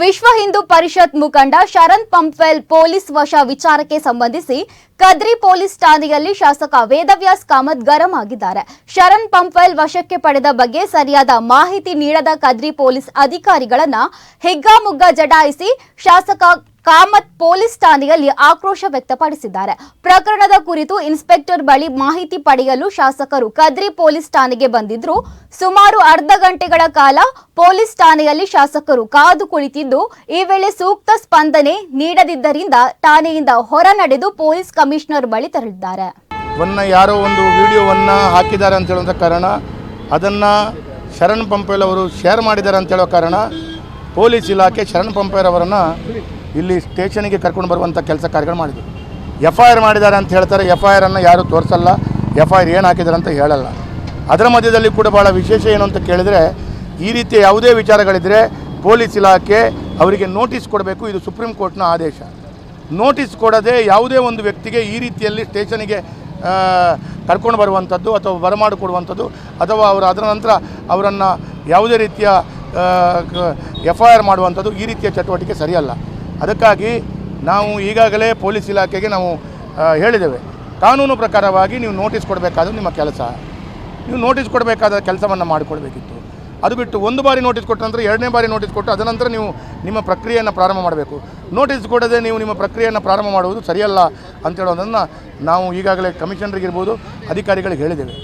ವಿಶ್ವ ಹಿಂದೂ ಪರಿಷತ್ ಮುಖಂಡ ಶರಣ್ ಪಂಪ್ವೆಲ್ ಪೊಲೀಸ್ ವಶ ವಿಚಾರಕ್ಕೆ ಸಂಬಂಧಿಸಿ ಕದ್ರಿ ಪೊಲೀಸ್ ಠಾಣೆಯಲ್ಲಿ ಶಾಸಕ ವೇದವ್ಯಾಸ್ ಕಾಮತ್ ಗರಂ ಆಗಿದ್ದಾರೆ. ಶರಣ್ ಪಂಪ್ವೆಲ್ ವಶಕ್ಕೆ ಪಡೆದ ಬಗ್ಗೆ ಸರಿಯಾದ ಮಾಹಿತಿ ನೀಡದ ಕದ್ರಿ ಪೊಲೀಸ್ ಅಧಿಕಾರಿಗಳನ್ನ ಹಿಗ್ಗಾಮುಗ್ಗ ಜಡಾಯಿಸಿ ಶಾಸಕ ಕಾಮತ್ ಪೊಲೀಸ್ ಠಾಣೆಯಲ್ಲಿ ಆಕ್ರೋಶ ವ್ಯಕ್ತಪಡಿಸಿದ್ದಾರೆ. ಪ್ರಕರಣದ ಕುರಿತು ಇನ್ಸ್ಪೆಕ್ಟರ್ ಬಳಿ ಮಾಹಿತಿ ಪಡೆಯಲು ಶಾಸಕರು ಕದ್ರಿ ಪೊಲೀಸ್ ಠಾಣೆಗೆ ಬಂದಿದ್ರು. ಸುಮಾರು ಅರ್ಧ ಗಂಟೆಗಳ ಕಾಲ ಪೊಲೀಸ್ ಠಾಣೆಯಲ್ಲಿ ಶಾಸಕರು ಕಾದು ಕುಳಿತಿದ್ದು, ಈ ವೇಳೆ ಸೂಕ್ತ ಸ್ಪಂದನೆ ನೀಡದಿದ್ದರಿಂದ ಠಾಣೆಯಿಂದ ಹೊರ ನಡೆದು ಪೊಲೀಸ್ ಕಮಿಷನರ್ ಬಳಿ ತೆರಳಿದ್ದಾರೆ. ಯಾರೋ ಒಂದು ವಿಡಿಯೋವನ್ನು ಹಾಕಿದ್ದಾರೆ ಅಂತ ಹೇಳುವಂಥ ಕಾರಣ, ಅದನ್ನು ಶರಣ್ ಪಂಪೇಲ್ ಅವರು ಶೇರ್ ಮಾಡಿದ್ದಾರೆ ಅಂತ ಹೇಳೋ ಕಾರಣ ಪೊಲೀಸ್ ಇಲಾಖೆ ಶರಣ್ ಪಂಪೇಲ್ ಅವರನ್ನು ಇಲ್ಲಿ ಸ್ಟೇಷನಿಗೆ ಕರ್ಕೊಂಡು ಬರುವಂಥ ಕೆಲಸ ಕಾರ್ಯಗಳು ಮಾಡಿದರು. ಎಫ್ ಐ ಆರ್ ಮಾಡಿದ್ದಾರೆ ಅಂತ ಹೇಳ್ತಾರೆ. ಎಫ್ ಐ ಆರನ್ನು ಯಾರೂ ತೋರಿಸಲ್ಲ. ಎಫ್ ಐ ಆರ್ ಏನು ಹಾಕಿದ್ದಾರೆ ಅಂತ ಹೇಳಲ್ಲ. ಅದರ ಮಧ್ಯದಲ್ಲಿ ಕೂಡ ಭಾಳ ವಿಶೇಷ ಏನು ಅಂತ ಕೇಳಿದರೆ, ಈ ರೀತಿಯ ಯಾವುದೇ ವಿಚಾರಗಳಿದ್ದರೆ ಪೊಲೀಸ್ ಇಲಾಖೆ ಅವರಿಗೆ ನೋಟಿಸ್ ಕೊಡಬೇಕು. ಇದು ಸುಪ್ರೀಂ ಕೋರ್ಟ್ನ ಆದೇಶ. ನೋಟಿಸ್ ಕೊಡದೆ ಯಾವುದೇ ಒಂದು ವ್ಯಕ್ತಿಗೆ ಈ ರೀತಿಯಲ್ಲಿ ಸ್ಟೇಷನಿಗೆ ಕರ್ಕೊಂಡು ಬರುವಂಥದ್ದು ಅಥವಾ ಬರಮಾಡಿಕೊಡುವಂಥದ್ದು ಅಥವಾ ಅವರು, ಅದರ ನಂತರ ಅವರನ್ನು ಯಾವುದೇ ರೀತಿಯ ಎಫ್ ಐ ಆರ್ ಮಾಡುವಂಥದ್ದು ಈ ರೀತಿಯ ಚಟುವಟಿಕೆ ಸರಿಯಲ್ಲ. ಅದಕ್ಕಾಗಿ ನಾವು ಈಗಾಗಲೇ ಪೊಲೀಸ್ ಇಲಾಖೆಗೆ ನಾವು ಹೇಳಿದ್ದೇವೆ. ಕಾನೂನು ಪ್ರಕಾರವಾಗಿ ನೀವು ನೋಟಿಸ್ ಕೊಡಬೇಕಾದ ನಿಮ್ಮ ಕೆಲಸ. ನೀವು ನೋಟಿಸ್ ಕೊಡಬೇಕಾದ ಕೆಲಸವನ್ನು ಮಾಡಿಕೊಡ್ಬೇಕಿತ್ತು. ಅದು ಬಿಟ್ಟು ಒಂದು ಬಾರಿ ನೋಟಿಸ್ ಕೊಟ್ಟ ನಂತರ ಎರಡನೇ ಬಾರಿ ನೋಟಿಸ್ ಕೊಟ್ಟು ಅದನಂತರ ನೀವು ನಿಮ್ಮ ಪ್ರಕ್ರಿಯೆಯನ್ನು ಪ್ರಾರಂಭ ಮಾಡಬೇಕು. ನೋಟಿಸ್ ಕೊಡದೆ ನೀವು ನಿಮ್ಮ ಪ್ರಕ್ರಿಯೆಯನ್ನು ಪ್ರಾರಂಭ ಮಾಡುವುದು ಸರಿಯಲ್ಲ ಅಂತ ಹೇಳೋದನ್ನು ನಾವು ಈಗಾಗಲೇ ಕಮಿಷನರಿಗಿರ್ಬೋದು ಅಧಿಕಾರಿಗಳಿಗೆ ಹೇಳಿದ್ದೇವೆ.